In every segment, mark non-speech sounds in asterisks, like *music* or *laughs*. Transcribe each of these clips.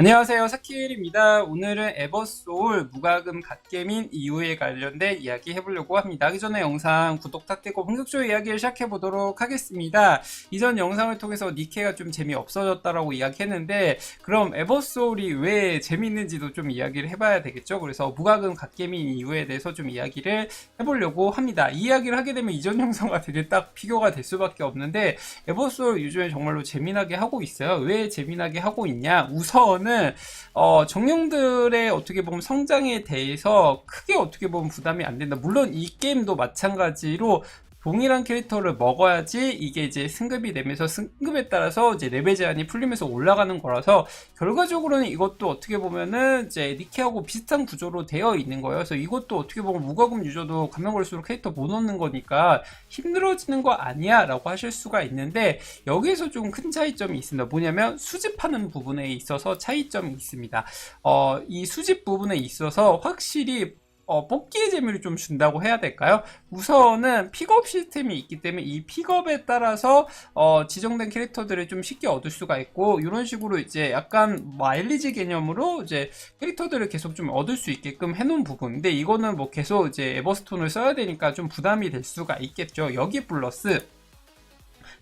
안녕하세요. 사키엘입니다. 오늘은 에버소울 무과금 갓게임 이후에 관련된 이야기 해보려고 합니다. 하기 전에 영상 구독 탁되고 본격적으로 이야기를 시작해보도록 하겠습니다. 이전 영상을 통해서 니케가 좀 재미없어졌다라고 이야기했는데 그럼 에버소울이 왜 재밌는지도 좀 이야기를 해봐야 되겠죠. 그래서 무과금 갓게임 이후에 대해서 좀 이야기를 해보려고 합니다. 이 이야기를 하게 되면 이전 영상과 되게 딱 비교가 될 수밖에 없는데 에버소울 요즘에 정말로 재미나게 하고 있어요. 왜 재미나게 하고 있냐? 우선 은 어, 정령들의 어떻게 보면 성장에 대해서 크게 어떻게 보면 부담이 안 된다. 물론 이 게임도 마찬가지로 동일한 캐릭터를 먹어야지 이게 이제 승급이 되면서 승급에 따라서 이제 레벨 제한이 풀리면서 올라가는 거라서 결과적으로는 이것도 어떻게 보면은 이제 니케하고 비슷한 구조로 되어 있는 거예요. 그래서 이것도 어떻게 보면 무과금 유저도 가면 걸수록 캐릭터 못 얻는 거니까 힘들어지는 거 아니야 라고 하실 수가 있는데 여기에서 좀 큰 차이점이 있습니다. 뭐냐면 수집하는 부분에 있어서 차이점이 있습니다. 어, 이 수집 부분에 있어서 확실히 어, 뽑기의 재미를 좀 준다고 해야 될까요? 우선은 픽업 시스템이 있기 때문에 이 픽업에 따라서 어, 지정된 캐릭터들을 좀 쉽게 얻을 수가 있고 이런 식으로 이제 약간 마일리지 개념으로 이제 캐릭터들을 계속 좀 얻을 수 있게끔 해놓은 부분인데 이거는 뭐 계속 이제 에버스톤을 써야 되니까 좀 부담이 될 수가 있겠죠. 여기 플러스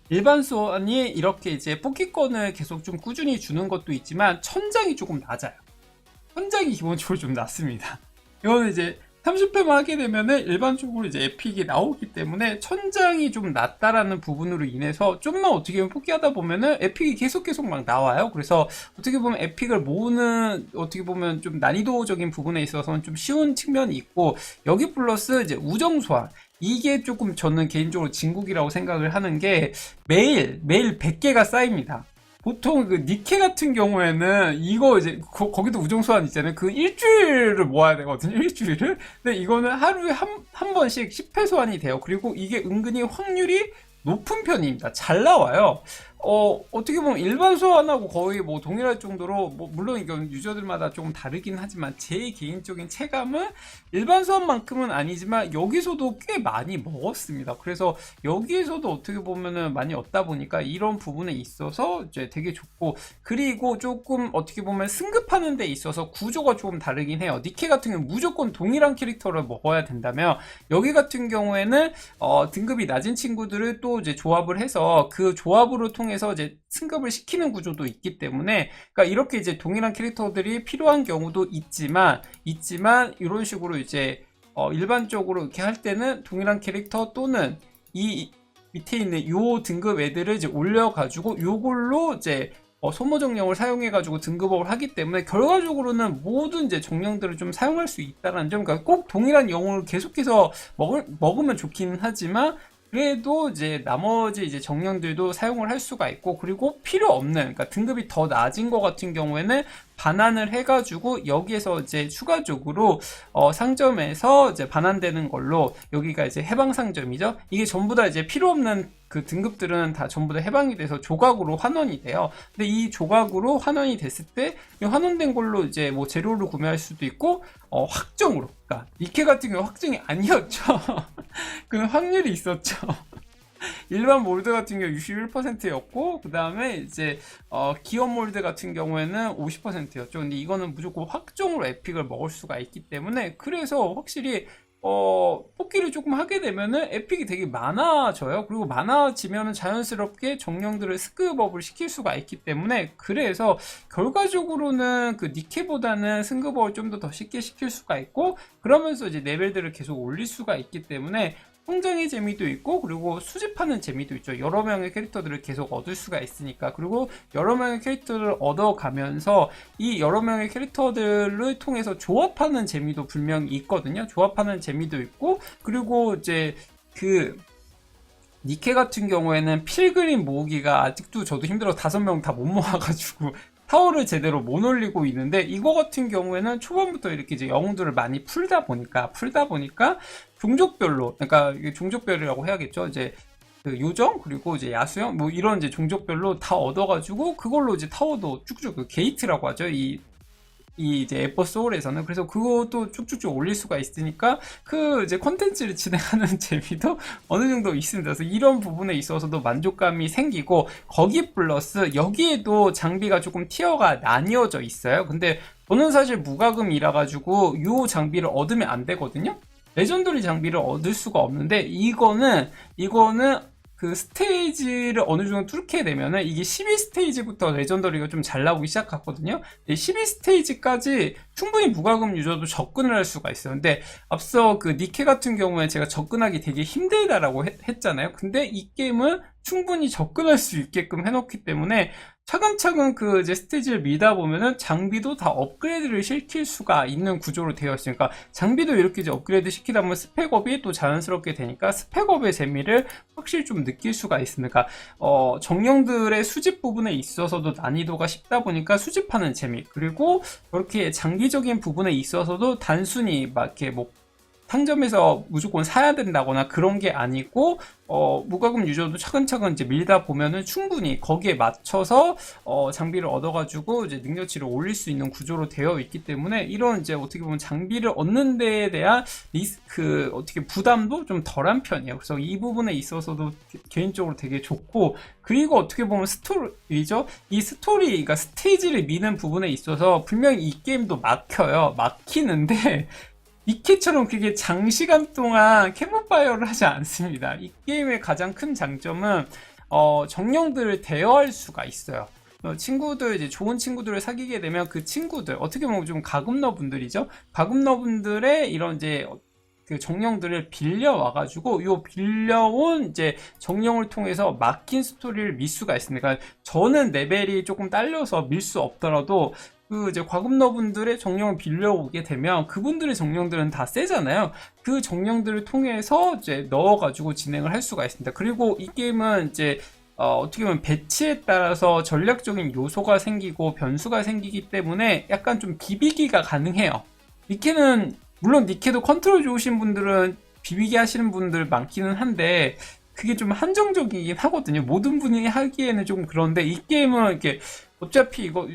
일반 수원이 이렇게 이제 뽑기권을 계속 좀 꾸준히 주는 것도 있지만 천장이 조금 낮아요. 천장이 기본적으로 좀 낮습니다. 이거는 이제 30회만 하게 되면은 일반적으로 이제 에픽이 나오기 때문에 천장이 좀 낮다라는 부분으로 인해서 좀만 어떻게 보면 포기하다 보면은 에픽이 계속 계속 막 나와요. 그래서 어떻게 보면 에픽을 모으는 어떻게 보면 좀 난이도적인 부분에 있어서는 좀 쉬운 측면이 있고 여기 플러스 이제 우정 소환 이게 조금 저는 개인적으로 진국이라고 생각을 하는 게 매일 매일 100개가 쌓입니다. 보통 그 니케 같은 경우에는 이거 이제 거, 기도 우정 소환 있잖아요. 그 일주일을 모아야 되거든요. 일주일을. 근데 이거는 하루에 한, 한 번씩 10회 소환이 돼요. 그리고 이게 은근히 확률이 높은 편입니다. 잘 나와요. 어, 어떻게 보면 일반 소환하고 거의 뭐 동일할 정도로, 뭐, 물론 이건 유저들마다 조금 다르긴 하지만, 제 개인적인 체감은 일반 소환만큼은 아니지만, 여기서도 꽤 많이 먹었습니다. 그래서 여기에서도 어떻게 보면은 많이 얻다 보니까 이런 부분에 있어서 이제 되게 좋고, 그리고 조금 어떻게 보면 승급하는 데 있어서 구조가 조금 다르긴 해요. 니케 같은 경우는 무조건 동일한 캐릭터를 먹어야 된다면, 여기 같은 경우에는, 어, 등급이 낮은 친구들을 또 이제 조합을 해서 그 조합으로 통해 통해서 이제 승급을 시키는 구조도 있기 때문에 그러니까 이렇게 이제 동일한 캐릭터들이 필요한 경우도 있지만 있지만 이런 식으로 이제 어 일반적으로 이렇게 할 때는 동일한 캐릭터 또는 이 밑에 있는 요 등급 애들을 이제 올려가지고 요걸로 이제 어, 소모 정령을 사용해가지고 등급업을 하기 때문에 결과적으로는 모든 이제 정령들을 좀 사용할 수 있다는 점, 그러니까 꼭 동일한 영웅을 계속해서 먹을, 먹으면 좋기는 하지만 그래도 이제 나머지 이제 정령들도 사용을 할 수가 있고 그리고 필요 없는 그러니까 등급이 더 낮은 것 같은 경우에는 반환을 해가지고 여기에서 이제 추가적으로 어 상점에서 이제 반환되는 걸로 여기가 이제 해방 상점이죠. 이게 전부 다 이제 필요 없는 그 등급들은 다 전부 다 해방이 돼서 조각으로 환원이 돼요. 근데 이 조각으로 환원이 됐을 때이 환원된 걸로 이제 뭐 재료를 구매할 수도 있고 어 확정으로 그러니까 니케 같은 경우 확정이 아니었죠. *laughs* 그 확률이 있었죠. *laughs* 일반 몰드 같은 경우 61%였고 그 다음에 이제 어, 기업 몰드 같은 경우에는 50%였죠. 근데 이거는 무조건 확정으로 에픽을 먹을 수가 있기 때문에 그래서 확실히 어, 뽑기를 조금 하게 되면은 에픽이 되게 많아져요. 그리고 많아지면은 자연스럽게 정령들을 스크업을 시킬 수가 있기 때문에 그래서 결과적으로는 그 니케보다는 승급업을 좀 더 더 쉽게 시킬 수가 있고 그러면서 이제 레벨들을 계속 올릴 수가 있기 때문에 성장의 재미도 있고 그리고 수집하는 재미도 있죠. 여러 명의 캐릭터들을 계속 얻을 수가 있으니까 그리고 여러 명의 캐릭터를 얻어가면서 이 여러 명의 캐릭터들을 통해서 조합하는 재미도 분명히 있거든요. 조합하는 재미도 있고 그리고 이제 그 니케 같은 경우에는 필그림 모으기가 아직도 저도 힘들어 다섯 명 다 못 모아가지고 타워를 제대로 못 올리고 있는데 이거 같은 경우에는 초반부터 이렇게 이제 영웅들을 많이 풀다 보니까 풀다 보니까 종족별로 그러니까 종족별이라고 해야겠죠? 이제 그 요정 그리고 이제 야수형 뭐 이런 이제 종족별로 다 얻어가지고 그걸로 이제 타워도 쭉쭉 그 게이트라고 하죠? 이 이 이제 에버 소울에서는 그래서 그것도 쭉쭉쭉 올릴 수가 있으니까 그 이제 컨텐츠를 진행하는 *laughs* 재미도 어느 정도 있습니다. 그래서 이런 부분에 있어서도 만족감이 생기고 거기 플러스 여기에도 장비가 조금 티어가 나뉘어져 있어요. 근데 저는 사실 무과금이라 가지고 요 장비를 얻으면 안 되거든요. 레전더리 장비를 얻을 수가 없는데 이거는 이거는 그 스테이지를 어느 정도 뚫게 되면은 이게 12스테이지부터 레전더리가 좀 잘 나오기 시작하거든요. 12스테이지까지 충분히 무과금 유저도 접근을 할 수가 있어요. 근데 앞서 그 니케 같은 경우에 제가 접근하기 되게 힘들다라고 했, 잖아요 근데 이 게임은 충분히 접근할 수 있게끔 해놓기 때문에 차근차근 그 이제 스테이지를 밀다 보면은 장비도 다 업그레이드를 시킬 수가 있는 구조로 되어 있으니까 장비도 이렇게 이제 업그레이드 시키다 보면 스펙업이 또 자연스럽게 되니까 스펙업의 재미를 확실히 좀 느낄 수가 있습니다. 어, 정령들의 수집 부분에 있어서도 난이도가 쉽다 보니까 수집하는 재미 그리고 그렇게 장기적인 부분에 있어서도 단순히 막 이렇게 뭐 상점에서 무조건 사야 된다거나 그런 게 아니고 어, 무과금 유저도 차근차근 이제 밀다 보면은 충분히 거기에 맞춰서 어, 장비를 얻어가지고 이제 능력치를 올릴 수 있는 구조로 되어 있기 때문에 이런 이제 어떻게 보면 장비를 얻는 데에 대한 리스크 그 어떻게 부담도 좀 덜한 편이에요. 그래서 이 부분에 있어서도 개인적으로 되게 좋고 그리고 어떻게 보면 스토리죠. 이 스토리, 그러니까 스테이지를 미는 부분에 있어서 분명히 이 게임도 막혀요. 막히는데 이케처럼 그게 장시간 동안 캠프파이어를 하지 않습니다. 이 게임의 가장 큰 장점은 어, 정령들을 대여할 수가 있어요. 어, 친구들 이제 좋은 친구들을 사귀게 되면 그 친구들 어떻게 보면 좀 가금너 분들이죠. 가금너 분들의 이런 이제 그 정령들을 빌려 와가지고 요 빌려온 이제 정령을 통해서 막힌 스토리를 밀 수가 있습니다. 그러니까 저는 레벨이 조금 딸려서 밀 수 없더라도 그 이제 과금러분들의 정령을 빌려오게 되면 그분들의 정령들은 다 세잖아요. 그 정령들을 통해서 이제 넣어가지고 진행을 할 수가 있습니다. 그리고 이 게임은 이제 어, 떻게 보면 배치에 따라서 전략적인 요소가 생기고 변수가 생기기 때문에 약간 좀 비비기가 가능해요. 니케는 물론 니케도 컨트롤 좋으신 분들은 비비기 하시는 분들 많기는 한데 그게 좀 한정적이긴 하거든요. 모든 분이 하기에는 좀 그런데 이 게임은 이렇게 어차피 이거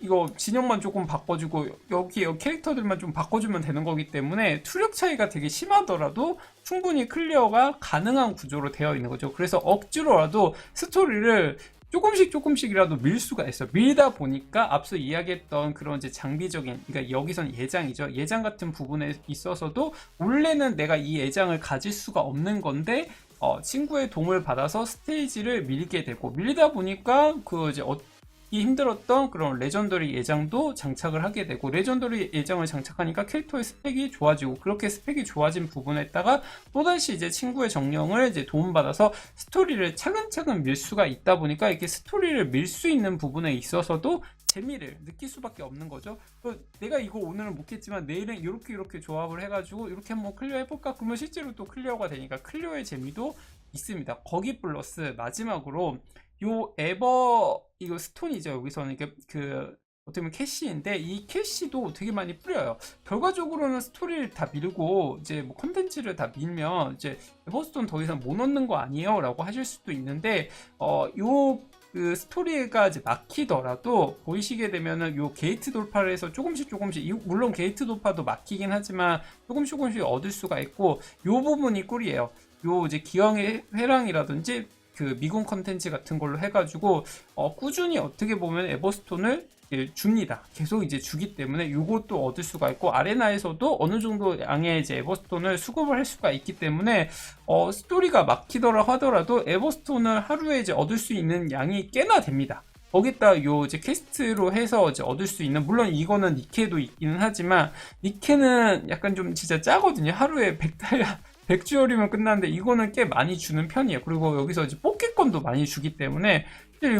이거 진영만 조금 바꿔주고 여기 캐릭터들만 좀 바꿔주면 되는 거기 때문에 투력 차이가 되게 심하더라도 충분히 클리어가 가능한 구조로 되어 있는 거죠. 그래서 억지로라도 스토리를 조금씩 조금씩이라도 밀 수가 있어. 밀다 보니까 앞서 이야기했던 그런 이제 장비적인, 그러니까 여기선 예장이죠. 예장 같은 부분에 있어서도 원래는 내가 이 예장을 가질 수가 없는 건데 어, 친구의 도움을 받아서 스테이지를 밀게 되고 밀다 보니까 그 이제 어, 이 힘들었던 그런 레전더리 예장도 장착을 하게 되고 레전더리 예장을 장착하니까 캐릭터의 스펙이 좋아지고 그렇게 스펙이 좋아진 부분에다가 또다시 이제 친구의 정령을 이제 도움받아서 스토리를 차근차근 밀 수가 있다 보니까 이렇게 스토리를 밀 수 있는 부분에 있어서도 재미를 느낄 수밖에 없는 거죠. 내가 이거 오늘은 못 했지만 내일은 이렇게 이렇게 조합을 해가지고 이렇게 한번 클리어 해볼까? 그러면 실제로 또 클리어가 되니까 클리어의 재미도 있습니다. 거기 플러스 마지막으로 요 에버 이거 스톤이죠. 여기서는 이게 그 어떻게 보면 캐시인데 이 캐시도 되게 많이 뿌려요. 결과적으로는 스토리를 다 밀고 이제 뭐 컨텐츠를 다 밀면 이제 에버스톤 더 이상 못 얻는 거 아니에요라고 하실 수도 있는데 어요 그 스토리가 이제 막히더라도 보이시게 되면은 요 게이트 돌파를 해서 조금씩 조금씩 물론 게이트 돌파도 막히긴 하지만 조금씩 조금씩 얻을 수가 있고 요 부분이 꿀이에요. 요 이제 기왕의 회랑이라든지 그 미군 컨텐츠 같은 걸로 해가지고 어, 꾸준히 어떻게 보면 에버스톤을 줍니다. 계속 이제 주기 때문에 이것도 얻을 수가 있고 아레나에서도 어느 정도 양의 이제 에버스톤을 수급을 할 수가 있기 때문에 어, 스토리가 막히더라 하더라도 에버스톤을 하루에 이제 얻을 수 있는 양이 꽤나 됩니다. 거기다 요 이제 퀘스트로 해서 이제 얻을 수 있는 물론 이거는 니케도 있기는 하지만 니케는 약간 좀 진짜 짜거든요. 하루에 100달러 100주얼이면 끝나는데 이거는 꽤 많이 주는 편이에요. 그리고 여기서 이제 뽑기권도 많이 주기 때문에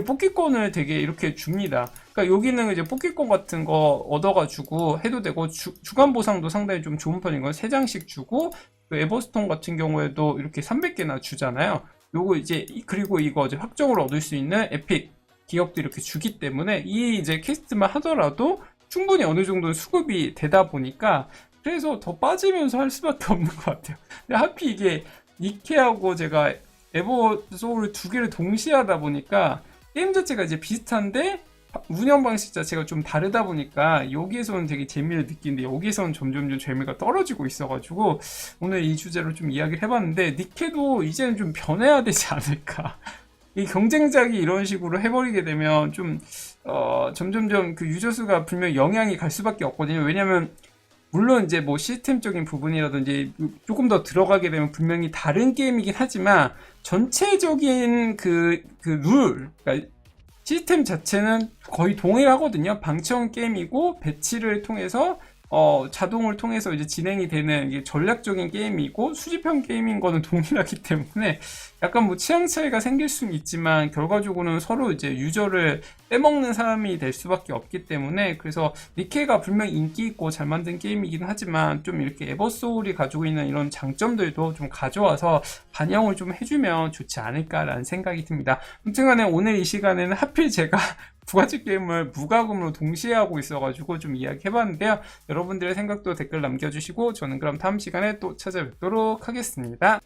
뽑기권을 되게 이렇게 줍니다. 그러니까 여기는 이제 뽑기권 같은 거 얻어가지고 해도 되고 주, 간 보상도 상당히 좀 좋은 편인 건 3장씩 주고 그 에버스톤 같은 경우에도 이렇게 300개나 주잖아요. 요거 이제 그리고 이거 이제 확정으로 얻을 수 있는 에픽 기억도 이렇게 주기 때문에 이 이제 퀘스트만 하더라도 충분히 어느 정도 수급이 되다 보니까 그래서 더 빠지면서 할 수밖에 없는 것 같아요. 근데 하필 이게 니케하고 제가 에버 소울을 두 개를 동시에 하다 보니까 게임 자체가 이제 비슷한데 운영 방식 자체가 좀 다르다 보니까 여기에서는 되게 재미를 느끼는데 여기에서는 점점 좀 재미가 떨어지고 있어가지고 오늘 이 주제로 좀 이야기를 해봤는데 니케도 이제는 좀 변해야 되지 않을까. 이 경쟁작이 이런 식으로 해버리게 되면 좀 어, 점점점 그 유저 수가 분명 히 영향이 갈 수밖에 없거든요. 왜냐면 물론 이제 뭐 시스템적인 부분이라든지 조금 더 들어가게 되면 분명히 다른 게임이긴 하지만 전체적인 그, 그 룰, 그러니까 시스템 자체는 거의 동일하거든요. 방치형 게임이고 배치를 통해서 어, 자동을 통해서 이제 진행이 되는 전략적인 게임이고 수집형 게임인 거는 *laughs* 동일하기 때문에 약간 뭐 취향 차이가 생길 수는 있지만 결과적으로는 서로 이제 유저를 빼먹는 사람이 될 수밖에 없기 때문에 그래서 니케가 분명히 인기 있고 잘 만든 게임이긴 하지만 좀 이렇게 에버소울이 가지고 있는 이런 장점들도 좀 가져와서 반영을 좀 해주면 좋지 않을까라는 생각이 듭니다. 아무튼 간에 오늘 이 시간에는 하필 제가 두 가지 게임을 무과금으로 동시에 하고 있어가지고 좀 이야기 해봤는데요. 여러분들의 생각도 댓글 남겨주시고 저는 그럼 다음 시간에 또 찾아뵙도록 하겠습니다.